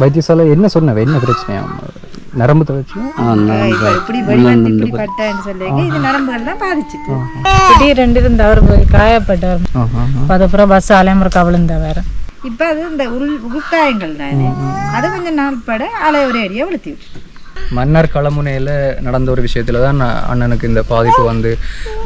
வைத்தியசாலை என்ன சொன்னவ என்ன பிரச்சனையா நரம்பு பாதிச்சுட்டு திடீரெண்டு இருந்தவர் போய் காயப்பட்டவர் அதுக்கப்புறம் பஸ் அலைமுறை விழுந்தவர் இப்போ அது இந்த உள் உட்காயங்கள் தானே அது கொஞ்சம் நாள் பட அலை ஒரு ஏரியா விழுத்தி மன்னர் களமுனையில் நடந்த ஒரு விஷயத்துல தான் அண்ணனுக்கு இந்த பாதிப்பு வந்து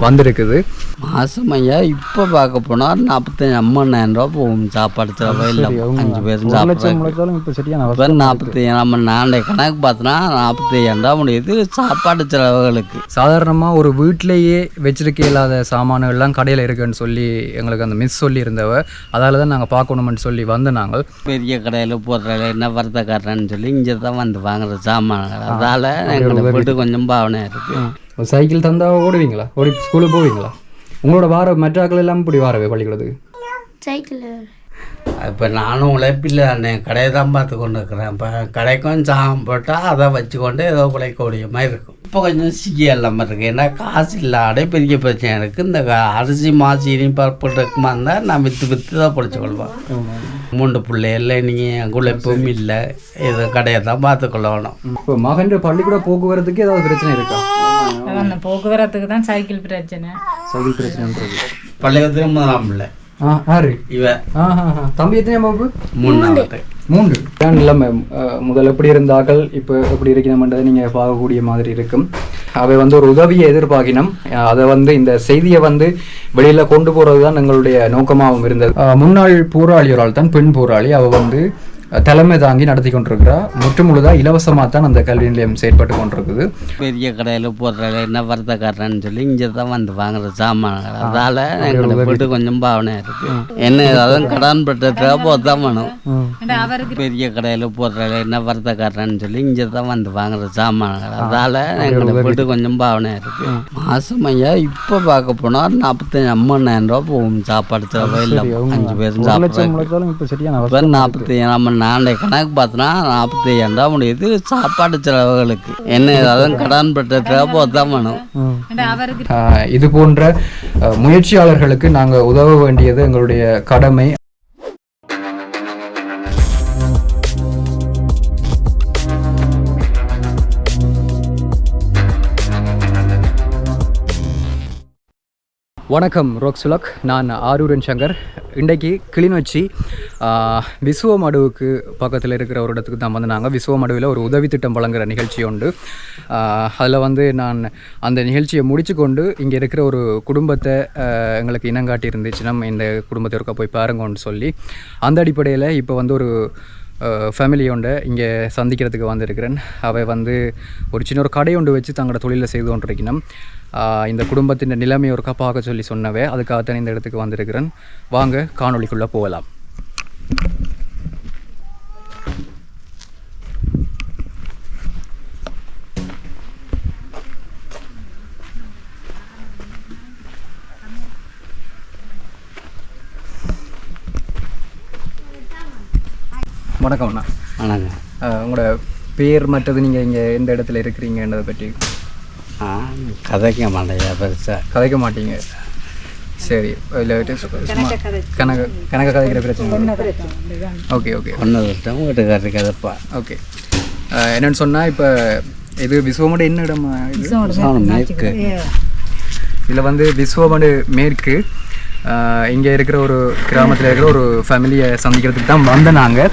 வந்திருக்குது. மாதம் ஐயா இப்போ பார்க்க போனால் நாற்பத்தஞ்சு ஐம்பதாயிரம் ரூபா போகும். சாப்பாடு செலவு இல்லை அஞ்சு பேரும் சாப்பிட்றாங்க நாற்பத்தி நம்ம நாளை கணக்கு பார்த்தோன்னா நாற்பத்தையாயிரம் ரூபா முடியுது. சாப்பாடு செலவுகளுக்கு. சாதாரணமாக ஒரு வீட்டிலேயே வச்சிருக்க இல்லாத சாமான்கள்லாம் கடையில் இருக்குன்னு சொல்லி எங்களுக்கு அந்த மிஸ் சொல்லி இருந்தவ அதால தான் நாங்கள் பார்க்கணுமென்னு சொல்லி வந்து நாங்கள். பெரிய கடையில் போடுற என்ன வர்த்தக்காரன்னு சொல்லி இங்கே தான் வந்து வாங்குற சாமான்கள். அதால் எங்களுக்கு வீட்டு கொஞ்சம் பாவனையாக இருக்குது சைக்கிள் தந்தா ஓடுவீங்களா? ஓடி ஸ்கூலுக்கு போவீங்களா? உங்களோட வார மற்ற ஆட்கள் எல்லாம் இப்படி வாரவே பள்ளிக்கூடத்துக்கு? இப்போ நானும் உழைப்பில்லை அண்ணே கடையை தான் பார்த்து கொண்டு இருக்கிறேன். இப்போ கடைக்கும் சாகம் போட்டால் அதை வச்சுக்கொண்டு ஏதோ உழைக்கக்கூடிய மாதிரி இருக்கும். இப்போ கொஞ்சம் சிக்கி இல்லாமல் இருக்குது ஏன்னா காசு இல்லாத பெரிய பிரச்சனை இருக்குது இந்த அரிசி மாசி இனி பருப்பு இருக்குமா இருந்தால் நான் விற்று விற்று தான் பிடிச்சி கொள்வேன். மூன்று பிள்ளை இல்லை நீங்கள் உழைப்பும் இல்லை. இது கடையை தான் பார்த்து கொள்ளணும். இப்போ மகன் பள்ளிக்கூட போக்குவரத்துக்கு ஏதாவது பிரச்சனை இருக்கா? அந்த போக்குவரத்துக்கு தான் சைக்கிள் பிரச்சனை. சைக்கிள் பிரச்சனைன்றது. பள்ளிக்கூடத்துக்கு முதலாம் பிள்ளை. ஆ ஆறு. இவ. தம்பி எத்தனை வகுப்பு மூணாவது மூன்று. தான் நிலைமை எப்படி இருந்தார்கள் இப்போ எப்படி இருக்கணும்ன்றதை நீங்கள் பார்க்கக்கூடிய மாதிரி இருக்கும். அவை வந்து ஒரு உதவியை எதிர்பார்க்கினோம். அதை வந்து இந்த செய்தியை வந்து வெளியில் கொண்டு போகிறது தான் எங்களுடைய நோக்கமாகவும் இருந்தது. முன்னாள் போராளி ஒரு ஆள் தான் பெண் போராளி. அவள் வந்து தலைமை தாங்கி நடத்தி கொண்டிருக்கிறா. முற்று முழுதாக இலவசமாக தான் அந்த கல்வி நிலையம் செயற்பட்டு கொண்டிருக்குது. பெரிய கடையில் போடுற என்ன வர்த்தக்காரன்னு சொல்லி இங்கே தான் வந்து வாங்குற சாமான்கள். அதால் எங்களுக்கு வீட்டு கொஞ்சம் பாவனையாக இருக்குது என்ன ஏதாவது கடன் பட்டத்தை போத்தான் வேணும். பெரிய கடையில் போடுற என்ன வர்த்தக்காரன்னு சொல்லி இங்கே தான் வந்து வாங்குற சாமான்கள். அதால் எங்களுக்கு வீட்டு கொஞ்சம் பாவனையாக இருக்குது மாதம் ஐயா இப்போ பார்க்க போனால் நாற்பத்தஞ்சு ஐம்பதாயிரம் ரூபா போகும் சாப்பாடு செலவு. இல்லை அஞ்சு பேரும் சாப்பிட்றாங்க இப்போ அவஸ்தை நாற்பத்தி நம்ம நாளை கணக்கு பார்த்தோன்னா நாற்பத்தையாயிரம் ரூபா முடியுது சாப்பாடு செலவுகளுக்கு என்ன ஏதாவது கடன் வேணும் ம். அவருக்கு ஆஹ் இது போன்ற முயற்சியாளர்களுக்கு நாங்கள் உதவ வேண்டியது எங்களுடைய கடமை வணக்கம் ரோக் சுலக். நான் ஆரூரன் சங்கர். இன்றைக்கு கிளிநொச்சி ஆஹ், விசுவமடுவுக்கு பக்கத்தில் இருக்கிற ஒரு இடத்துக்கு தான் வந்து நாங்கள் விசுவமடுவில் ஒரு உதவி திட்டம் வழங்குற நிகழ்ச்சி உண்டு. அதில் வந்து நான் அந்த நிகழ்ச்சியை முடிச்சு கொண்டு இங்கே இருக்கிற ஒரு குடும்பத்தை எங்களுக்கு இனங்காட்டி இருந்துச்சு. நம்ம இந்த குடும்பத்தை ஒருக்கா போய் பாருங்கன்னு சொல்லி அந்த அடிப்படையில் இப்போ வந்து ஒரு ஃபேமிலி ஒன்றை இங்கே சந்திக்கிறதுக்கு வந்திருக்கிறேன். அவை வந்து ஒரு சின்ன ஒரு கடை ஒன்று வச்சு தங்களோட தொழிலை செய்து கொண்டிருக்கணும் இந்த குடும்பத்தின் நிலைமை ஒரு கப்பாக சொல்லி சொன்னவே. அதுக்காகத்தான் இந்த இடத்துக்கு வந்திருக்கிறேன். வாங்க காணொளிக்குள்ளே போகலாம். வணக்கம். அண்ணா வணக்கம் உங்களோட பேர் மற்றது நீங்கள் இங்கே எந்த இடத்துல இருக்கிறீங்கன்றதை பற்றி. ஆ கதைக்க மாட்டேயா பெருசாக கதைக்க மாட்டீங்க. சரி சும்மா கணக்கு கணக்கு கதைக்கிற பிரச்சனை ஓகே ஓகே. ஒன்று வீட்டுக்காரரு கதைப்பா. ஓகே. என்னன்னு சொன்னால் இப்போ இது விஸ்வமடு என்ன இடம் மேற்கு இதில் வந்து விஸ்வமடு மேற்கு இங்கே இருக்கிற ஒரு கிராமத்தில் இருக்கிற ஒரு ஃபேமிலியை சந்திக்கிறதுக்கு தான் வந்த நாங்கள்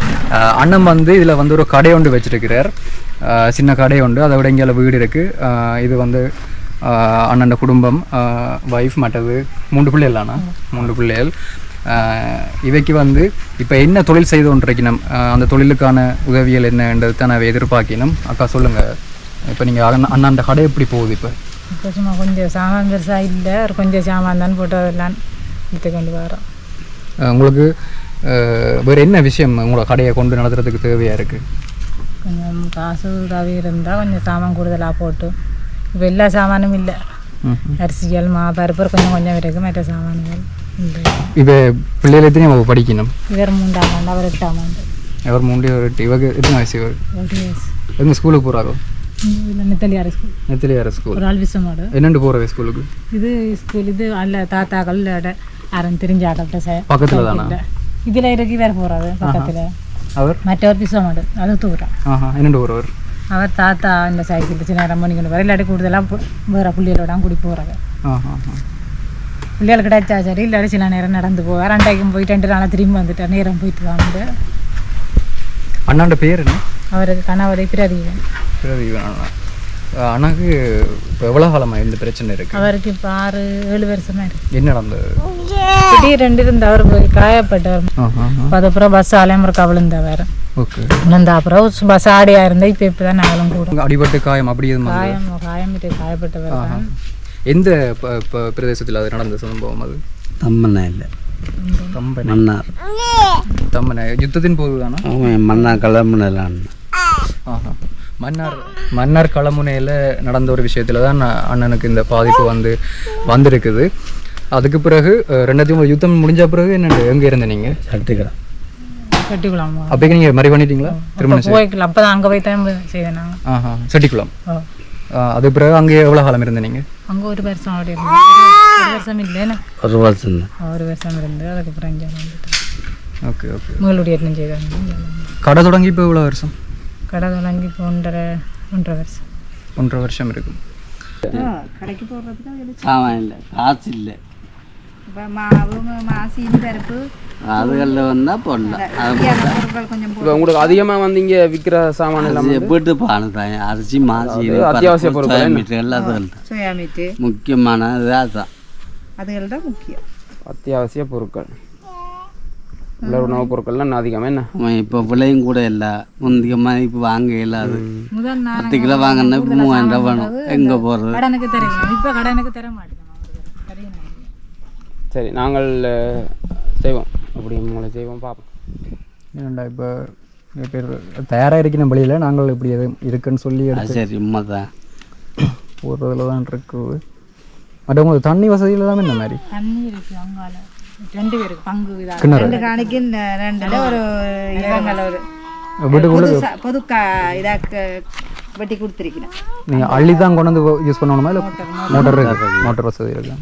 அண்ணன் வந்து இதில் வந்து ஒரு கடை ஒன்று வச்சுருக்கிறார். சின்ன கடை உண்டு அதை விட இங்கே வீடு இருக்குது இது வந்து அண்ணன் குடும்பம். ஒய்ஃப் மற்றது மூன்று பிள்ளைகள் ஆனால் மூன்று பிள்ளைகள். இவைக்கு வந்து இப்போ என்ன தொழில் செய்து கொண்டிருக்கணும்? அந்த தொழிலுக்கான உதவிகள் என்னன்றது தான் நான் எதிர்பார்க்கணும். அக்கா சொல்லுங்கள் இப்போ நீங்கள் அண்ணா அண்ணாண்ட கடை எப்படி போகுது இப்போ? இப்போ சும்மா கொஞ்சம் சாமான் பெருசாக இல்லை. கொஞ்சம் சாமான் தான் போட்டு அதெல்லாம் எடுத்து கொண்டு வரோம் உங்களுக்கு வேற என்ன விஷயம் உங்களோட கடையை கொண்டு நடத்துறதுக்கு தேவையா இருக்கு? கொஞ்சம் காசு உதவி இருந்தால் கொஞ்சம் சாமான் கூடுதலாக போட்டு. இப்போ எல்லா சாமானும் இல்லை. அரிசிகள் மா பருப்பு கொஞ்சம் கொஞ்சம் இருக்குது மற்ற சாமான்கள் இப்போ பிள்ளைகள் எத்தனை அவ படிக்கணும்? இவர் மூன்றாம் ஆண்டு அவர் எட்டாம் ஆண்டு. எவர் மூன்று ஒரு எட்டு. இவங்க எத்தனை வயசு இவர்? ஒரு வயசு. எங்க ஸ்கூலுக்கு போகிறாரோ நெத்தலியார் ஸ்கூல். நெத்திலியார ஸ்கூல். ஒரு ஆள் விஷமாடு என்னண்டு போகிறவே ஸ்கூலுக்கு? இது ஸ்கூல் இது அல்ல தாத்தாக்கள் யாரும் தெரிஞ்ச ஆட்டம் சார். பக்கத்தில் தானா? இதில் இருக்கு வேறு போகிறது பக்கத்தில். அவர்? மற்றவர் பிசமாடு அது தூரம் என்னண்டு ஊர் அவர்? தாத்தா இந்த சைக்கிள் சின்ன நேரம் பண்ணி கொண்டு வர இல்லாட்டி கூடுதலாக வேற புள்ளிகளோட கூடி ஆஹா. பிள்ளைகள் கிடைச்சா சரி இல்லாட்டி சில நேரம் நடந்து போவார். அண்டைக்கும் போயிட்டு ரெண்டு நாளாக திரும்பி வந்துட்டார். நேரம் போயிட்டு வந்து அண்ணாண்ட பேர் என்ன? அவருக்கு கணவரை அண்ணா அஹ் அண்ணாக்கு இப்போ எவ்வளோ காலமாக இந்த பிரச்சனை இருக்கு? அவருக்கு இப்போ ஆறு ஏழு வருஷமா இருக்கு. என்ன நடந்தது? காயப்பட்டவர். ஆஹா அப்ப அதுக்கப்புறம் பஸ் அலைமுறைக்கா விழுந்தவர் ஓகே. விழுந்த அப்புறம் பஸ் ஆடியா இருந்தா இப்போ இப்போ தான் நாங்களும் கூட அடிபட்டு காயம் அப்படி? காயம் காயம் விட்டு காயப்பட்டவர். தான். எந்த ப- ப- பிரதேசத்தில் அது நடந்த சம்பவம் அது? தம்மனை இல்லை. மன்னார். தம்பனை. யுத்தத்தின் போது தானா மன்னார் கிளம்புனலான்னு ஆஹா. மன்னார் மன்னார் களமுனையில் நடந்த ஒரு விஷயத்துல தான் நான் அண்ணனுக்கு இந்த பாதிப்பு வந்து வந்திருக்குது. அதுக்கு பிறகு ரெண்டாயிரத்தி ஒன்பது யுத்தம் முடிஞ்ச பிறகு என்ன எங்கே இருந்த நீங்கள் சட்டுக்கிறேன் கட்டிக்குளம் அப்போக்கு நீங்கள் மறை பண்ணிட்டீங்களா திருமணம் செய்ய போய்க்கலாம் அப்போ தான் அங்கே போய் தான் செய்தேன் நாங்கள் ஆஹா செட்டிக்குளம் அது பிறகு அங்கே எவ்வளோ காலம் இருந்த நீங்கள் அங்கே ஒரு வருஷம் அப்படி ஒரு- வருஷம் இல்லைன்னு ஒரு வருஷம் ஒரு வருஷம் இருந்து அதுக்கப்புறம் இங்கே வந்துட்டேன். Okay okay. மகளுடைய எட்டும் செய்தாங்க கடை தொடங்கி இப்போ எவ்வளோ வருஷம்? கடை தொடங்கி இப்போ ஒன்றரை ஒன்றரை வருஷம். ஒன்றரை வருஷம் இருக்கும். கடைக்கு போடுறதுக்கு சாமான் இல்லை காசு இல்லை. இப்போ மாவு மாசின்னு பருப்பு அதுகளில் வந்தால் போடலாம். இப்போ உங்களுக்கு அதிகமாக வந்து இங்கே விற்கிற சாமான் எல்லாம் வீட்டு பானை தான். அரிசி மாசி அத்தியாவசிய பொருட்கள் மீட்டர் எல்லாத்துக்கும் தான். சோயா மீட்டு அதுகள் தான் முக்கியம். அத்தியாவசிய பொருட்கள். உள்ள உணவுப் பொருட்கள்லாம் அதிகமாக என்ன? இப்போ விலையும் கூட இல்லை. முந்தைய மாதிரி இப்போ வாங்க நான் பத்து கிலோ வாங்கினா இப்போ மூவாயிரம் ரூபா வேணும். எங்கே போகிறது கடனுக்கு தருவேன் இப்போ கடனுக்கு தர மாட்டேன் சரி நாங்கள் செய்வோம். அப்படி உங்களை செய்வோம் பார்ப்போம். ஏன்டா இப்போ பேர் தயாராக இருக்கிற வழியில் நாங்கள் இப்படி எதுவும் இருக்குன்னு சொல்லி சரி உண்மைதான். போடுறதுல தான் இருக்குது மற்றவங்க தண்ணி வசதியில் தான் என்ன மாதிரி? தண்ணி இருக்கு அங்கால. ரெண்டு பேருக்கு பங்கு இதாக. கிணறு. ரெண்டு காணிக்கு ரெண்டுல ஒரு இவங்கள ஒரு வீட்டுக்குள்ளே பொது ச- பொது கா இதாக்க வெட்டி கொடுத்துருக்கிறேன். நீங்கள் அள்ளி தான் கொண்டு வந்து யூஸ் பண்ணணுமா? இல்லை மோட்டர் மோட்டர் வசதி இருக்கு.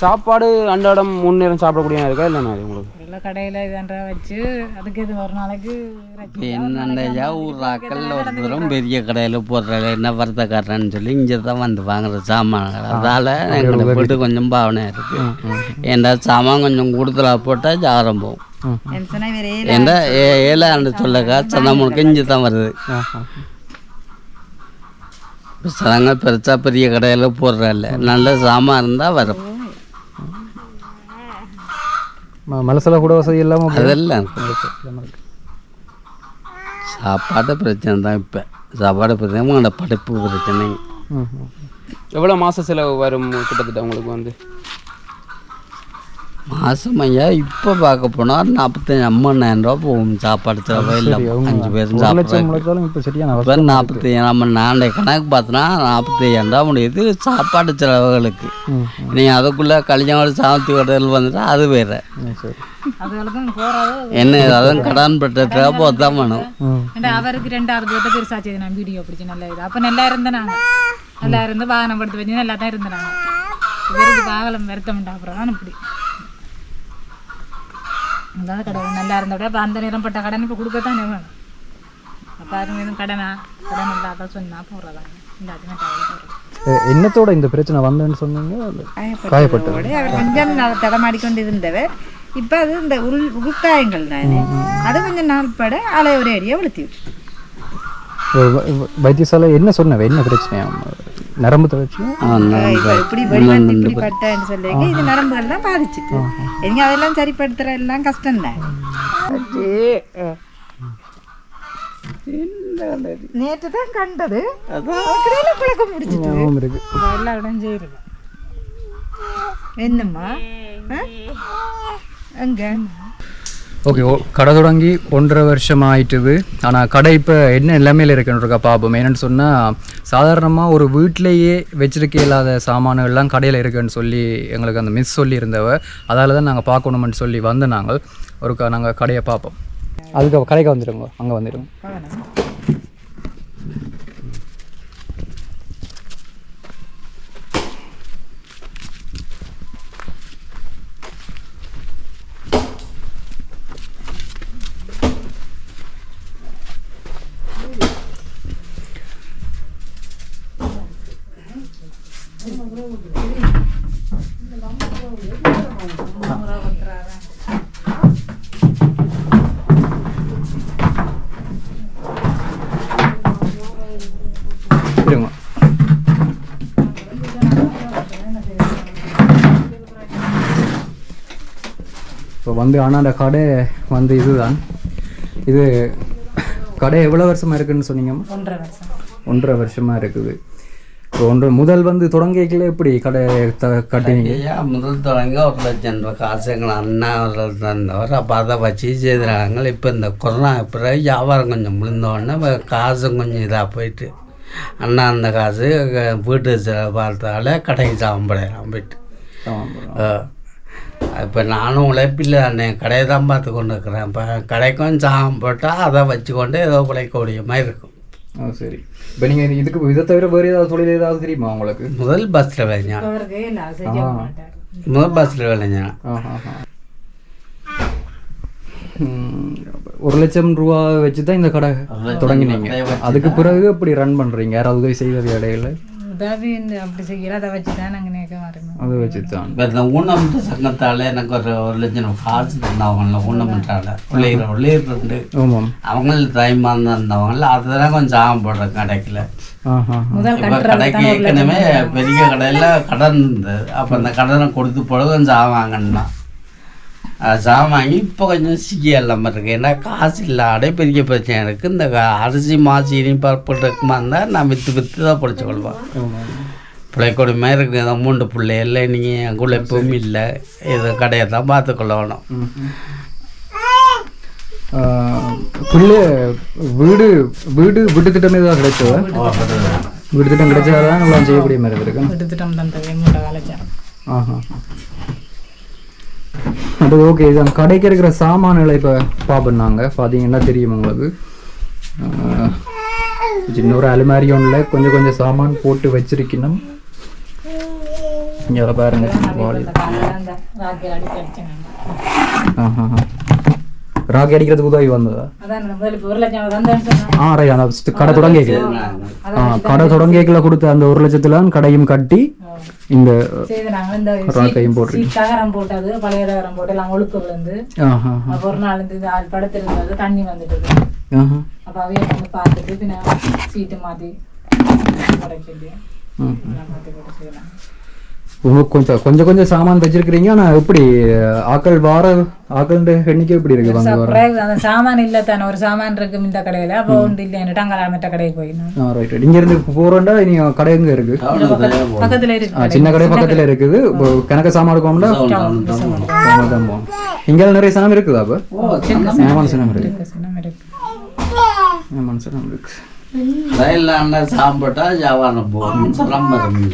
சாப்பாடு அன்றாடம் மூணு நேரம் சாப்பிடக்கூடிய இருக்கா இல்லைண்ணா அது உங்களுக்கு? இல்லை கடையில் இதன்றா வச்சு அதுக்கு இது ஒரு நாளைக்கு என்னண்டையா ஊர்ராக்கள் ஒருத்தரும் பெரிய கடையில் போடுறாங்க. என்ன வரத்தக்காரன்னு சொல்லி இங்கே தான் வந்து வாங்குற சாமான்கள். அதால் எங்களை போட்டு கொஞ்சம் பாவனையாக இருக்குது ஏன்டா சாமான் கொஞ்சம் கூடுதலா போட்டால் ஜாரம் போகும் வேற ஏன்டா ஏ ஏழாண்டு சொல்லக்கா சந்தமுழுக்க இங்கே தான் வருது. இப்போ சடங்க பெருசா பெரிய கடையில் போடுறதில்ல நல்ல சாமான் இருந்தால் வரும். ம- மலசல கூட வசதி இல்லாமல் அதெல்லாம். சாப்பாடு பிரச்சனை தான் இப்போ. சாப்பாடு பிரச்சனை உங்களோட படிப்பு பிரச்சனை. எவ்வளோ மாத செலவு வரும் கிட்டத்தட்ட உங்களுக்கு வந்து? மாதம் ஐயா இப்போ பார்க்க போனால் நாற்பத்தஞ்சு ஐம்பதாயிரம் ரூபா போகும். சாப்பாடு செலவு இல்லை. அஞ்சு சாப்பிட்றாங்க முளைச்சாலும் இப்போ சரியான நாற்பத்தி நம்ம நாளைய கணக்கு பார்த்தோன்னா நாற்பத்தையாயிரம் ரூபா முடியுது. சாப்பாடு செலவுகளுக்கு. நீங்கள் அதுக்குள்ளே கல்யாணம் சாமத்தி கடையில் வந்துட்டா அது வேறு. என்ன கடன் பெற்ற போது தான் வேணும். அவருக்கு ரெண்டாவது பேர்ட்ட பெருசா செய்து நான் வீடியோ பிடிச்சி நல்லா இது. அப்போ நல்லா இருந்தேன் நாங்கள் நல்லா இருந்து வாகனம் படுத்து வச்சு நல்லா தான் இருந்தேன் நாங்கள் இவருக்கு பாகலம் வருத்தம்டா அப்புறம் தான் இப்படி. அதாவது கடவுள். நல்லா இருந்தோட அப்போ அந்த நேரம் பட்ட கடன் இப்போ கொடுக்கத்தானே வேணும். அப்போ அது எதுவும் கடனா? கடன் இல்லாத சொன்னா போடுறதாங்க எல்லாத்தையுமே தவறு போடுறது எ- என்னத்தோட இந்த பிரச்சனை வந்தேன்னு சொன்னீங்க? அது காயப்பட்டது? அவர் கொஞ்சம் நாள் தடமாடிக்கொண்டு இருந்தவர் இப்போ அது இந்த உள் உள்காயங்கள் தானே? அது கொஞ்சம் நாள் பட அலை ஒரு அடியாக வெளுத்தி விட்டு ஒரு வ- வ- வைத்தியசாலை என்ன சொன்னவ என்ன பிரச்சனையா? நரம்பு தளர்ச்சியா? இப்போ இப்படி பட்டேன்னு சொல்லி இது நரம்புகள் தான் பாதிச்சுட்டு எங்க அதெல்லாம் சரிப்படுத்துற எல்லாம் கஷ்டம் தான் நேற்று தான் கண்டது. பழக்கம் முடிச்சிட்டு. ஞாபகம் இருக்கு. எல்லா இடம் செய்யறது என்னம்மா? எங்க ஓகே ஓ கடை தொடங்கி ஒன்றரை வருஷம் ஆயிட்டுது ஆனால் கடை இப்போ என்ன நிலைமையில் இருக்குன்றக்கா பார்ப்போம் என்னென்னு சொன்னால் சாதாரணமாக ஒரு வீட்டிலேயே வச்சிருக்க இல்லாத சாமான்கள்லாம் கடையில் இருக்குன்னு சொல்லி எங்களுக்கு அந்த மிஸ் சொல்லி இருந்தவ அதால் தான் நாங்கள் பார்க்கணுமென்னு சொல்லி வந்த நாங்கள். ஒருக்கா நாங்கள் கடையை பார்ப்போம். அதுக்கு கடைக்கு வந்துடுங்க அங்கே வந்துடுங்க. வந்து ஆனால் அந்த கடை வந்து இதுதான். இது கடை எவ்வளோ வருஷமாக இருக்குன்னு சொன்னீங்கம்மா ஒன்றரை வருஷம். ஒன்றரை வருஷமாக இருக்குது. ஒன்று முதல் வந்து தொடங்கிக்கல எப்படி கடை த கட்டினீங்க? ஐயா முதல் தொடங்க ஒரு லட்சம் ரூபா காசு எங்கள் அண்ணா தந்தவர். அப்போ அதை வச்சு செய்கிறாங்க இப்போ இந்த கொரோனா பிறகு வியாபாரம் கொஞ்சம் முடிந்தோடனே காசும் கொஞ்சம் இதாக போயிட்டு அண்ணா அந்த காசு வீட்டு பார்த்தால கடைக்கு சாம்படையலாம் போயிட்டு. இப்போ நானும் உழைப்பில்லை அண்ணே. கடையை தான் பார்த்து கொண்டு இருக்கிறேன் இப்போ கடைக்கும் சாகம் போட்டால் அதை வச்சுக்கொண்டு ஏதோ பிழைக்கக்கூடிய மாதிரி இருக்கும். ஆ சரி. இப்போ நீங்கள் இதுக்கு இதை தவிர வேறு ஏதாவது தொழில் ஏதாவது தெரியுமா உங்களுக்கு? முதல் பஸ்ஸில் மாட்டார் முதல் பஸ்ஸில். ம், ஒரு லட்சம் ரூபா வச்சு தான் இந்த கடை தொடங்கினீங்க அதுக்கு பிறகு அப்படி ரன் பண்ணுறீங்க யாராவது உதவி செய்வது இடையில? அப்படி செய்யல அதை வச்சு தான் நாங்கள் நேக்க வரணும். அதை வச்சு தான் இப்போ இந்த ஊனமுற்ற சங்கத்தால் எனக்கு ஒரு ஒரு லட்சம் காசு தந்தவங்கள ஊனமுற்றால. பிள்ளைகிற பிள்ளைகிற ஆமாம். அவங்களும் தைமான் தந்தவங்கள அதெல்லாம் கொஞ்சம் ஆகம் போடுறேன் கடைக்கில். இப்போ கடைக்கு ஏற்கனவே பெரிய கடையில் கடன் இருந்தது. அப்போ அந்த கடனை கொடுத்து போல கொஞ்சம் சாவாங்கன்னா சாமான். வாங்கி இப்போ கொஞ்சம் சிக்கிய இல்லாமல் இருக்கு ஏன்னா காசு இல்லாத பெரிய பிரச்சனை இருக்குது இந்த அரிசி மாசீனி பருப்பு இருக்குமா இருந்தால் நான் விற்று விற்று தான் பிடிச்சி கொள்வேன். பிள்ளைக்கொடுமை இருக்குது ஏதோ மூன்று பிள்ளை இல்லை. நீங்கள் என் கூட எப்பவும் இல்லை. இது கடையை தான் பார்த்துக்கொள்ளணும். பிள்ளை வீடு வீடு வீட்டு திட்டம் ஏதாவது கிடைச்சதா? வீடு திட்டம். கிடைச்சாதான் நம்மளாம் செய்யக்கூடிய மாதிரி இருக்கு. எடுத்துட்டோம் தந்தது எங்களோட காலேஜா ஆஹா. அது ஓகே இதான் கடைக்கு இருக்கிற சாமான்களை இப்போ பார்ப்போம் நாங்கள் பார்த்தீங்கன்னா தெரியும் உங்களுக்கு? சின்ன ஒரு அலுமாரி ஒன்றில் கொஞ்சம் கொஞ்சம் சாமான் போட்டு வச்சிருக்கணும். இங்கே பாருங்க. வாளி அந்த ராக்கி அடி கடிச்சாங்க ஆஹா. ராக்கி அடிக்கிறதுக்கு உதவி வந்ததா? ஆ ரைட் அந்த கடை தொடங்கிக்கல ஆ கடை தொடங்கிக்கல கொடுத்த அந்த ஒரு லட்சத்துல கடையும் கட்டி இந்த ராக்கையும் போட்டு தகரம் போட்டது பழைய தகரம் போட்டு எல்லாம் ஒழுக்க விழுந்து. ஒரு நாள் இது ஆள் படுத்திருந்தது தண்ணி வந்துட்டு அப்போ அவைய வந்து பார்த்துட்டு பின்ன சீட்டு மாற்றி போட சொல்லி ம் எல்லாம் மாற்றி போட்டு செய்யலாம். கொஞ்சம் கொஞ்சம் கொஞ்சம் சாமான் வச்சிருக்கிறீங்க ஆனா எப்படி ஆக்கள் வார ஆக்கள் எண்ணிக்கை எப்படி இருக்கு அந்த சாமான் இல்லை தானே ஒரு சாமான் இருக்கு இந்த கடையில அப்போ ஒன்று இல்லைன்னு அங்கே மற்ற கடைக்கு போயிடணும் ரைட் இங்க இருந்து போறோம்டா நீ கடை எங்க இருக்கு? பக்கத்துல இருக்கு. சின்ன கடை பக்கத்துல இருக்குது. கணக்க சாமான் சாமான் போகணும். இங்க நிறைய சாமான் இருக்குதா அப்ப? ஏமான சாமான் இருக்கு. சாமான் இருக்கு. ரயில் அண்ணன் சாப்பிட்டா வியாபாரம் போகணும் சிரமம்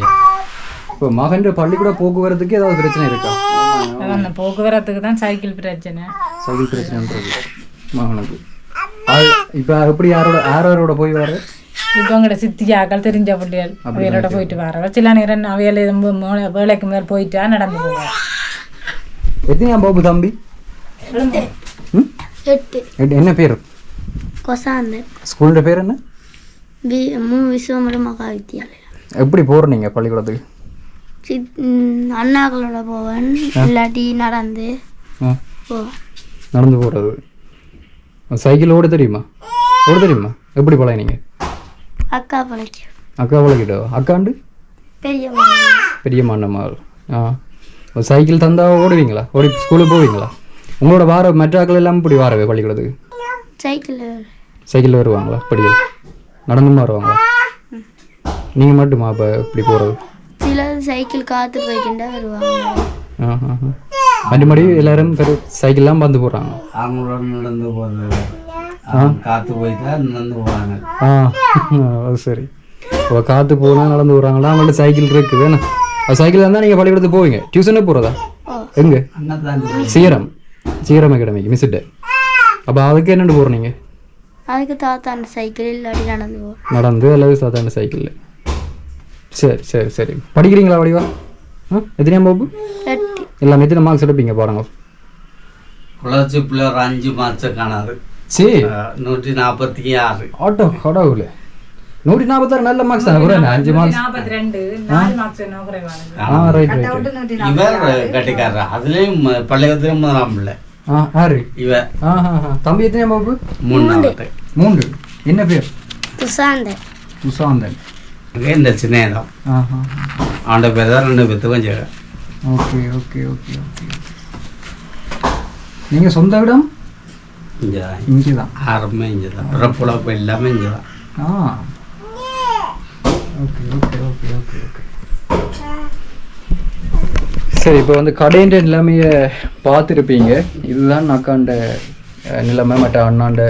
இப்போ மகன் பள்ளிக்கூட போக்குவரத்துக்கு ஏதாவது பிரச்சனை இருக்கா? அதான் அந்த போக்குவரத்துக்கு தான் சைக்கிள் பிரச்சனை. சைக்கிள் பிரச்சனைன்றது. மகனுக்கு. இப்போ எப்படி யாரோட யாரோட போய் வர? இப்போ உங்களோட சித்தியாக்கள் தெரிஞ்ச பிள்ளைகள். அவையோட போயிட்டு வர. சில நேரம் அவையில வேலைக்கு முதல் போயிட்டா நடந்து போவார் எத்தனையாம் பாபு தம்பி? ம்? எட்டு. எட்டு- என்ன பேர்? கொசாந்தர் ஸ்கூலோட பேர் என்ன? வி மு விஸ்வமர மகா வித்தியாலயம் எப்படி போகிற நீங்கள் பள்ளிக்கூடத்துக்கு? சித் அண்ணாக்களோட போவேன். இல்லாட்டி நடந்து போவேன் நடந்து போகிறது சைக்கிள் ஓட தெரியுமா? ஓட தெரியுமா? எப்படி பழகினீங்க? அக்கா பழைக்கு. அக்கா பழகிட்டோ? அக்காண்டு? பெரிய பெரிய மன்னம்மாள் ஆ. சைக்கிள் தந்தா ஓடுவீங்களா? ஓடி ஸ்கூலுக்கு போவீங்களா? உங்களோட வார மற்ற ஆக்கள் எல்லாம் இப்படி வாரவே பள்ளிக்கூடத்துக்கு? சைக்கிள் சைக்கிளில் வருவாங்களா படிகள் நடந்துமா வருவாங்களா நீங்கள் மட்டுமா இப்போ இப்படி போகிறது சிலர் சைக்கிள் காத்து போய்க்கிண்டா வருவாங்க மறுபடி எல்லாரும் பெரு சைக்கிள்லாம் வந்து போகிறாங்க அவங்களோட நடந்து போகிறது அவங்க காத்து போயிட்டா நடந்து போவாங்க ஆ அது சரி இப்போ காற்று போனால் நடந்து போகிறாங்களா அவங்கள்ட்ட சைக்கிள் இருக்குது என்ன சைக்கிள் இருந்தால் நீங்கள் பள்ளிக்கூடத்துக்கு போவீங்க டியூஷனுக்கு போகிறதா எங்கே தான் சீரம் சீரம் அகாடமிக்கு மிஸ்ஸிட்டு அப்போ அதுக்கு என்னென்னு போகிற நீங்கள் அதுக்கு தாத்தா அந்த சைக்கிள் இல்லாட்டி நடந்து நடந்து அல்லது சாதாரண சைக்கிளில் சரி சரி சரி. படிக்கிறீங்களா வடிவா? ஆ எத்தனையாம் வகுப்பு எல்லாம் எத்தனை மார்க்ஸ் எடுப்பீங்க பாருங்க. குளர்ச்சி பிள்ளை ஒரு அஞ்சு மாதம் காணாது. சரி. நூற்றி நாற்பத்தி ஆறு. ஆட்டோ கடவுளே நூற்றி நாற்பத்தாறு நல்ல மார்க்ஸ் தானே கூட அஞ்சு மார்க்ஸ் மார்க்ஸ் ஆ? ரைட் ரைட் இவர் கட்டிக்காரர்? அதுலேயும் பள்ளிக்கூடத்துலேயும் முதலாம் பிள்ளை. ஆ ஆறு இவர் ஆ ஆ ஆ. தம்பி எத்தனையாம் வகுப்பு மூணாவது மூன்று. என்ன பேர்? துசாந்தர் சுசாந்தன் இந்த சின்ன இடம் அவனோட பேர் தான் ரெண்டு பேர்த்துக்கும் செய்வேன் ஓகே ஓகே ஓகே ஓகே. நீங்கள் சொந்த இடம்? இங்கே. தான் இங்கே தான் ஆரம்பமே இங்கே தான் பிறப்புழப்பு எல்லாமே இங்கே தான் ஆ. Okay okay okay okay okay. சரி இப்போ வந்து கடைன்ற நிலைமையை பார்த்துருப்பீங்க. இதுதான் அக்காண்ட அஹ், நிலைமை. மற்ற அண்ணாண்ட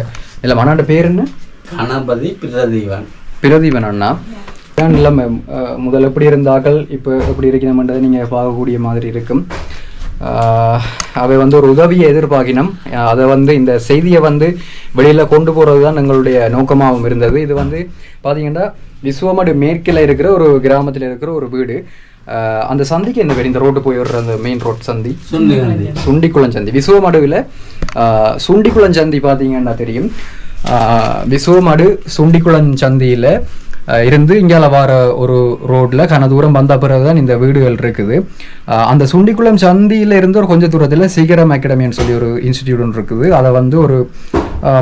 நிலைமை. அண்ணாண்ட பேர் என்ன? கணபதி பிரதீவன் பிரதீபன் அண்ணா. இதான் நிலைமை. அஹ், முதல்ல எப்படி இருந்தார்கள் இப்போ எப்படி இருக்கணும்ன்றதை நீங்கள் பார்க்கக்கூடிய மாதிரி இருக்கும். அவை வந்து ஒரு உதவியை எதிர்பார்க்கினோம். அதை வந்து இந்த செய்தியை வந்து வெளியில் கொண்டு போகிறது தான் எங்களுடைய நோக்கமாகவும் இருந்தது. இது வந்து பார்த்தீங்கன்னா விஸ்வமடு மேற்கில் இருக்கிற ஒரு கிராமத்தில் இருக்கிற ஒரு வீடு. அந்த சந்திக்கு என்ன பேர்? இந்த ரோடு போய் வர்ற அந்த மெயின் ரோட் சந்தி? சுண்டிகண்டி சுண்டிக்குளஞ்சந்தி விசுவமடுவில் சுண்டிக்குளஞ்சந்தி பார்த்தீங்கன்னா தெரியும். விசுவமடு சுண்டிக்குளஞ்சந்தியில் இருந்து இங்கால வர ஒரு ரோட்டில் கன தூரம் வந்த பிறகு தான் இந்த வீடுகள் இருக்குது. அந்த சுண்டிக்குளம் சந்தியில இருந்து ஒரு கொஞ்சம் தூரத்தில் சீக்கிரம் அகாடமின்னு சொல்லி ஒரு இன்ஸ்டிடியூட் ஒன்று இருக்குது. அதை வந்து ஒரு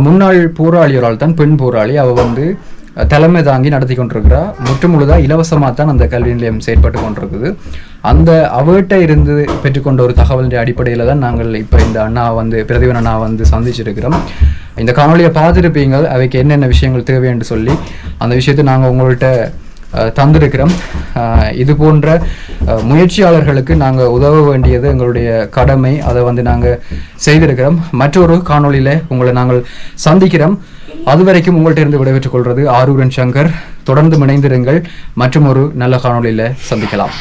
முன்னாள் போராளி ஒரு ஆள் தான் பெண் போராளி. அவள் வந்து தலைமை தாங்கி நடத்தி கொண்டிருக்கிறா. முற்று முழுதாக இலவசமாக தான் அந்த கல்வி நிலையம் செயற்பட்டு கொண்டிருக்குது. அந்த அவர்கிட்ட இருந்து பெற்றுக்கொண்ட ஒரு தகவலின் அடிப்படையில் தான் நாங்கள் இப்போ இந்த அண்ணா வந்து பிரதிவன் அண்ணா வந்து சந்திச்சிருக்கிறோம். இந்த காணொலியை பார்த்துருப்பீங்க அவைக்கு என்னென்ன விஷயங்கள் தேவை என்று சொல்லி அந்த விஷயத்தை நாங்கள் உங்கள்கிட்ட தந்திருக்கிறோம். இது போன்ற முயற்சியாளர்களுக்கு நாங்கள் உதவ வேண்டியது எங்களுடைய கடமை. அதை வந்து நாங்கள் செய்திருக்கிறோம். மற்றொரு காணொளியில் உங்களை நாங்கள் சந்திக்கிறோம். அதுவரைக்கும் உங்கள்கிட்ட இருந்து விடைபெற்றுக் கொள்வது ஆரூரன் சங்கர். தொடர்ந்து இணைந்திருங்கள். மற்றும் ஒரு நல்ல காணொளியில் சந்திக்கலாம்.